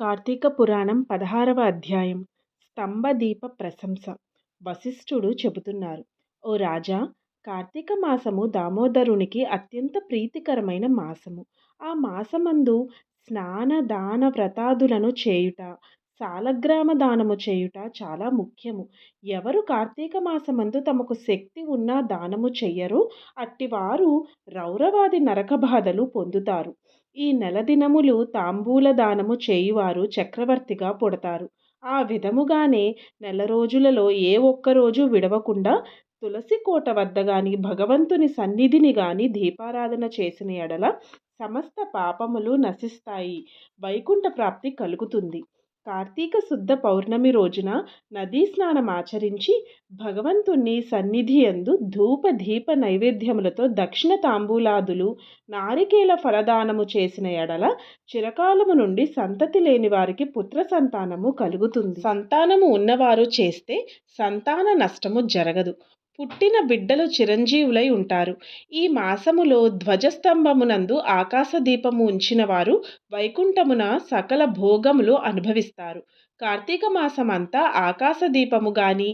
కార్తీక పురాణం పదహారవ అధ్యాయం. స్తంభదీప ప్రశంస. వశిష్ఠుడు చెబుతున్నారు ఓ రాజా కార్తీక మాసము దామోదరునికి అత్యంత ప్రీతికరమైన మాసము. ఆ మాసమందు స్నాన దాన వ్రతాదులను చేయుట సాలగ్రామ దానము చేయుట చాలా ముఖ్యము. ఎవరు కార్తీక మాసమందు తమకు శక్తి ఉన్నా దానము చెయ్యరో. అట్టివారు రౌరవాది నరక బాధలు పొందుతారు. ఈ నెల దినములు తాంబూల దానము చేయువారు చక్రవర్తిగా పుడతారు. ఆ విధముగానే నెల రోజులలో ఏ ఒక్క రోజు విడవకుండా తులసి కోట వద్ద గాని భగవంతుని సన్నిధిని గాని దీపారాధన చేసిన ఎడల సమస్త పాపములు నశిస్తాయి. వైకుంఠ ప్రాప్తి కలుగుతుంది. కార్తీక శుద్ధ పౌర్ణమి రోజున నదీ స్నానం ఆచరించి భగవంతుణ్ణి సన్నిధి యందు ధూప దీప నైవేద్యములతో దక్షిణ తాంబూలాదులు నారికేల ఫలదానము చేసిన ఎడల చిరకాలము నుండి సంతతి లేని వారికి పుత్ర సంతానము కలుగుతుంది. సంతానము ఉన్నవారు చేస్తే సంతాన నష్టము జరగదు. పుట్టిన బిడ్డలు చిరంజీవులై ఉంటారు. ఈ మాసములో ధ్వజస్తంభమునందు ఆకాశ దీపము ఉంచిన వారు వైకుంఠమున సకల భోగములు అనుభవిస్తారు. కార్తీక మాసమంతా ఆకాశ దీపము గాని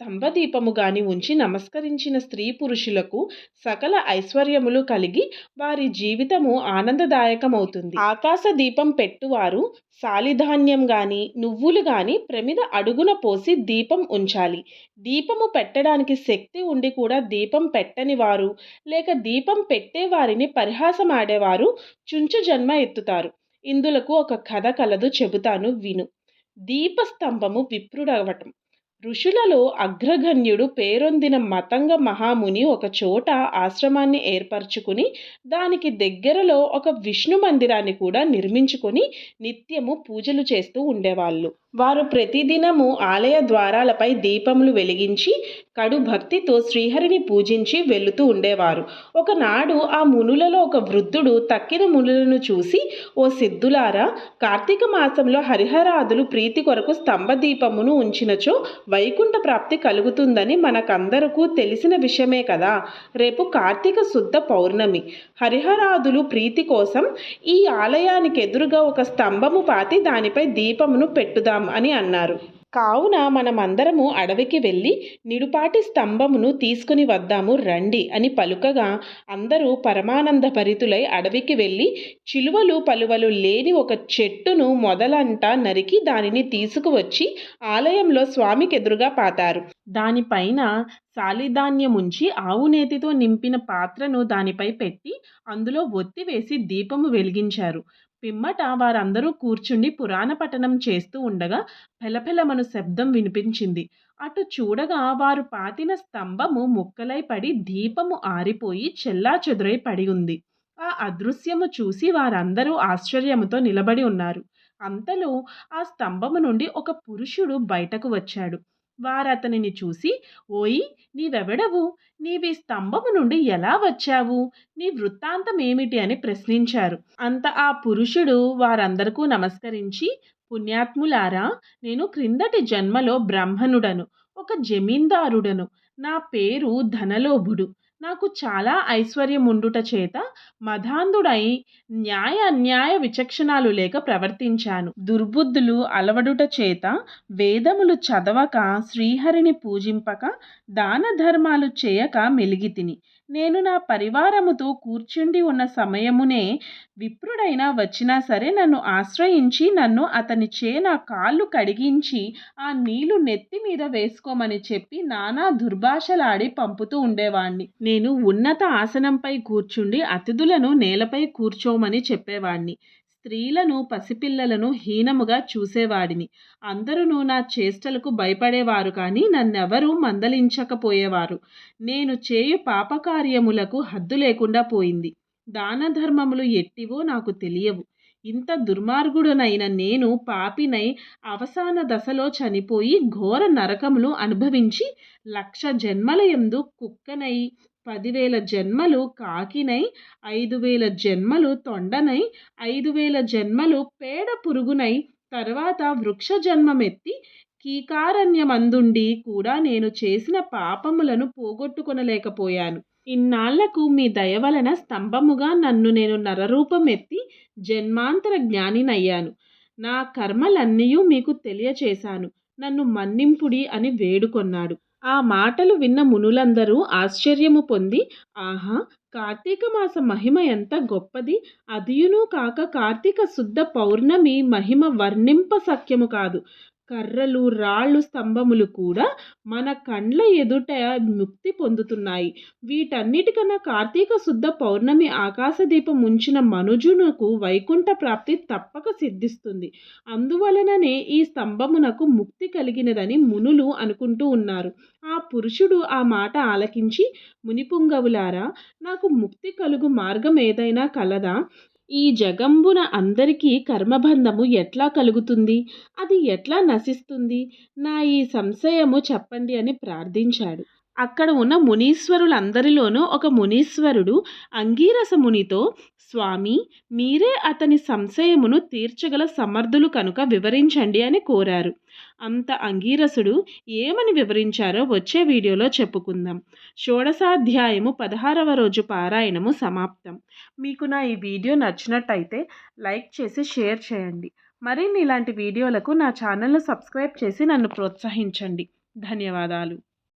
స్తంభదీపము గాని ఉంచి నమస్కరించిన స్త్రీ పురుషులకు సకల ఐశ్వర్యములు కలిగి వారి జీవితము ఆనందదాయకమవుతుంది. ఆకాశ దీపం పెట్టువారు సాలిధాన్యం గాని నువ్వులు గాని ప్రమిద అడుగున పోసి దీపం ఉంచాలి. దీపము పెట్టడానికి శక్తి ఉండి కూడా దీపం పెట్టని వారు లేక దీపం పెట్టే వారిని పరిహాసమాడేవారు చుంచు జన్మ ఎత్తుతారు. ఇందులకు ఒక కథ కలదు చెబుతాను విను. దీపస్తంభము విప్రుడవటం. ఋషులలో అగ్రగణ్యుడు పేరొందిన మతంగ మహాముని ఒక చోట ఆశ్రమాన్ని ఏర్పరచుకుని దానికి దగ్గరలో ఒక విష్ణు మందిరాన్ని కూడా నిర్మించుకొని నిత్యము పూజలు చేస్తూ ఉండేవాళ్ళు. వారు ప్రతిదినము ఆలయ ద్వారాలపై దీపములు వెలిగించి కడు భక్తితో శ్రీహరిని పూజించి వెళుతూ ఉండేవారు. ఒకనాడు ఆ మునులలో ఒక వృద్ధుడు తక్కిన మునులను చూసి ఓ సిద్ధులారా కార్తీక మాసంలో హరిహరాదులు ప్రీతి కొరకు స్తంభ దీపమును ఉంచినచో వైకుంఠ ప్రాప్తి కలుగుతుందని మనకందరకు తెలిసిన విషయమే కదా. రేపు కార్తీక శుద్ధ పౌర్ణమి. హరిహరాదులు ప్రీతి కోసం ఈ ఆలయానికి ఎదురుగా ఒక స్తంభము పాతి దానిపై దీపమును పెట్టుదాం అని అన్నారు. కావున మనమందరము అడవికి వెళ్ళి నిడుపాటి స్తంభమును తీసుకుని వద్దాము రండి అని పలుకగా అందరూ పరమానంద భరితులై అడవికి వెళ్ళి చిలువలు పలువలు లేని ఒక చెట్టును మొదలంట నరికి దానిని తీసుకువచ్చి ఆలయంలో స్వామికి ఎదురుగా పాతారు దానిపైన సాలిధాన్యముంచి ఆవు నేతితో నింపిన పాత్రను దానిపై పెట్టి అందులో ఒత్తి వేసి దీపము వెలిగించారు. పిమ్మట వారందరూ కూర్చుండి పురాణ పఠనం చేస్తూ ఉండగా పెలపెలమను శబ్దం వినిపించింది. అటు చూడగా వారు పాతిన స్తంభము ముక్కలై పడి దీపము ఆరిపోయి చెల్లా చెదురై పడి ఉంది. ఆ అదృశ్యము చూసి వారందరూ ఆశ్చర్యముతో నిలబడి ఉన్నారు. అంతలో ఆ స్తంభము నుండి ఒక పురుషుడు బయటకు వచ్చాడు. వారతనిని చూసి ఓయి నీవెవడవు? నీవి స్తంభము నుండి ఎలా వచ్చావు? నీ వృత్తాంతం ఏమిటి అని ప్రశ్నించారు. అంత ఆ పురుషుడు వారందరకు నమస్కరించి పుణ్యాత్ములారా నేను క్రిందటి జన్మలో బ్రాహ్మణుడను ఒక జమీందారుడను. నా పేరు ధనలోభుడు. నాకు చాలా ఐశ్వర్యం ఉండుట చేత మధాంధుడై న్యాయ అన్యాయ విచక్షణాలు లేక ప్రవర్తించాను. దుర్బుద్ధులు అలవడుట చేత వేదములు చదవక శ్రీహరిని పూజింపక దాన ధర్మాలు చేయక మెలిగితిని నేను నా పరివారముతో కూర్చుండి ఉన్న సమయమునే విప్రుడైనా వచ్చినా సరే నన్ను ఆశ్రయించి నన్ను అతని చే నా కాళ్ళు కడిగించి ఆ నీళ్ళు నెత్తి మీద వేసుకోమని చెప్పి నానా దుర్భాషలాడి పంపుతూ ఉండేవాణ్ణి. నేను ఉన్నత ఆసనంపై కూర్చుండి అతిథులను నేలపై కూర్చోమని చెప్పేవాణ్ణి. స్త్రీలను పసిపిల్లలను హీనముగా చూసేవాడిని. అందరూ నా చేష్టలకు భయపడేవారు కానీ నన్నెవరూ మందలించకపోయేవారు. నేను చేయు పాపకార్యములకు హద్దు లేకుండా పోయింది. దాన ధర్మములు ఎట్టివో నాకు తెలియవు. ఇంత దుర్మార్గుడనైన నేను పాపినై అవసాన దశలో చనిపోయి ఘోర నరకములు అనుభవించి లక్ష జన్మల ఎందు కుక్కనై పదివేల జన్మలు కాకినై ఐదు వేల జన్మలు తొండనై ఐదు వేల జన్మలు పేడ పురుగునై తర్వాత వృక్ష జన్మమెత్తి కీకారణ్యమందుండి కూడా నేను చేసిన పాపములను పోగొట్టుకొనలేకపోయాను. ఇన్నాళ్ళకు మీ దయ వలన స్తంభముగా నన్ను నేను నరరూపమెత్తి జన్మాంతర జ్ఞానినయ్యాను. నా కర్మలన్నీయూ మీకు తెలియచేశాను. నన్ను మన్నింపుడి అని వేడుకొన్నాడు. ఆ మాటలు విన్న మునులందరూ ఆశ్చర్యము పొంది ఆహా కార్తీక మాస మహిమ ఎంత గొప్పది! అదియును కాక కార్తీక శుద్ధ పౌర్ణమి మహిమ వర్ణింప సఖ్యము కాదు. కర్రలు రాళ్ళు స్తంభములు కూడా మన కండ్ల ఎదుట ముక్తి పొందుతున్నాయి. వీటన్నిటికన్నా కార్తీక శుద్ధ పౌర్ణమి ఆకాశదీపం ఉంచిన మనుజునకు వైకుంఠ ప్రాప్తి తప్పక సిద్ధిస్తుంది. అందువలననే ఈ స్తంభమునకు ముక్తి కలిగినదని మునులు అనుకుంటూ ఉన్నారు. ఆ పురుషుడు ఆ మాట ఆలకించి మునిపుంగవులారా నాకు ముక్తి కలుగు మార్గం ఏదైనా కలదా? ఈ జగంబున అందరికీ కర్మబంధము ఎట్లా కలుగుతుంది? అది ఎట్లా నశిస్తుంది? నా ఈ సంశయము చెప్పండి అని ప్రార్థించాడు. అక్కడ ఉన్న మునీశ్వరులందరిలోనూ ఒక మునీశ్వరుడు అంగీరస మునితో స్వామి మీరే అతని సంశయమును తీర్చగల సమర్థులు కనుక వివరించండి అని కోరారు. అంత అంగీరసుడు ఏమని వివరించారో వచ్చే వీడియోలో చెప్పుకుందాం. షోడసాధ్యాయము పదహారవ రోజు పారాయణము సమాప్తం. మీకు నా ఈ వీడియో నచ్చినట్టయితే లైక్ చేసి షేర్ చేయండి. మరిన్ని ఇలాంటి వీడియోలకు నా ఛానల్ను సబ్స్క్రైబ్ చేసి నన్ను ప్రోత్సహించండి. ధన్యవాదాలు.